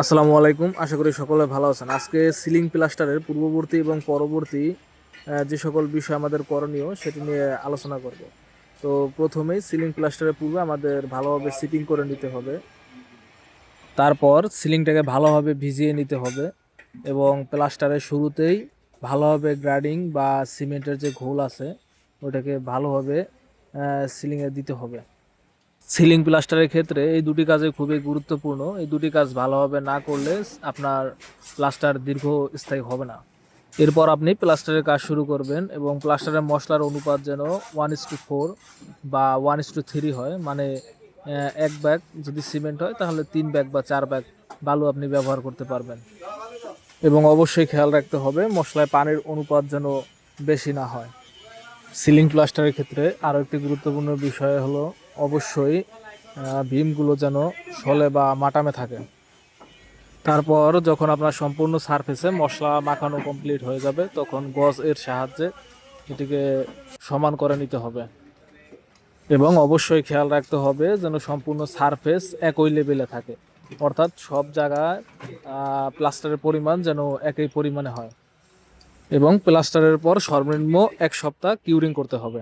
আসসালামু আলাইকুম। আশা করি সকলে ভালো আছেন। আজকে সিলিং প্লাস্টারের পূর্ববর্তী এবং পরবর্তী যে সকল বিষয় আমাদের করণীয় সেটি নিয়ে আলোচনা করব। তো প্রথমেই সিলিং প্লাস্টারের পূর্বে আমাদের ভালোভাবে সিটিং করে নিতে হবে। তারপর সিলিংটাকে ভালোভাবে ভিজিয়ে নিতে হবে এবং প্লাস্টারের শুরুতেই ভালোভাবে গ্রাডিং বা সিমেন্টের যে ঘোল আছে, ওটাকে ভালোভাবে সিলিংয়ে দিতে হবে। সিলিং প্লাস্টারের ক্ষেত্রে এই দুটি কাজে খুবই গুরুত্বপূর্ণ। এই দুটি কাজ ভালোভাবে না করলে আপনার প্লাস্টার দীর্ঘস্থায়ী হবে না। এরপর আপনি প্লাস্টারের কাজ শুরু করবেন এবং প্লাস্টারের মশলার অনুপাত যেন ওয়ান ইস টু ফোর বা ওয়ান ইস টু থ্রি হয়। মানে এক ব্যাগ যদি সিমেন্ট হয়, তাহলে তিন ব্যাগ বা চার ব্যাগ বালু আপনি ব্যবহার করতে পারবেন। এবং অবশ্যই খেয়াল রাখতে হবে, মশলায় পানির অনুপাত যেন বেশি না হয়। সিলিং প্লাস্টারের ক্ষেত্রে আরও একটি গুরুত্বপূর্ণ বিষয় হলো অবশ্যই ভীমগুলো যেন সলে বা মাটামে থাকে। তারপর যখন আপনার সম্পূর্ণ সারফেসে মশলা মাখানো কমপ্লিট হয়ে যাবে, তখন গজ এর সাহায্যে এটিকে সমান করে নিতে হবে। এবং অবশ্যই খেয়াল রাখতে হবে যেন সম্পূর্ণ সারফেস একই লেভেলে থাকে। অর্থাৎ সব জায়গায় প্লাস্টারের পরিমাণ যেন একই পরিমাণে হয়। এবং প্লাস্টারের পর সর্বনিম্ন এক সপ্তাহ কিউরিং করতে হবে।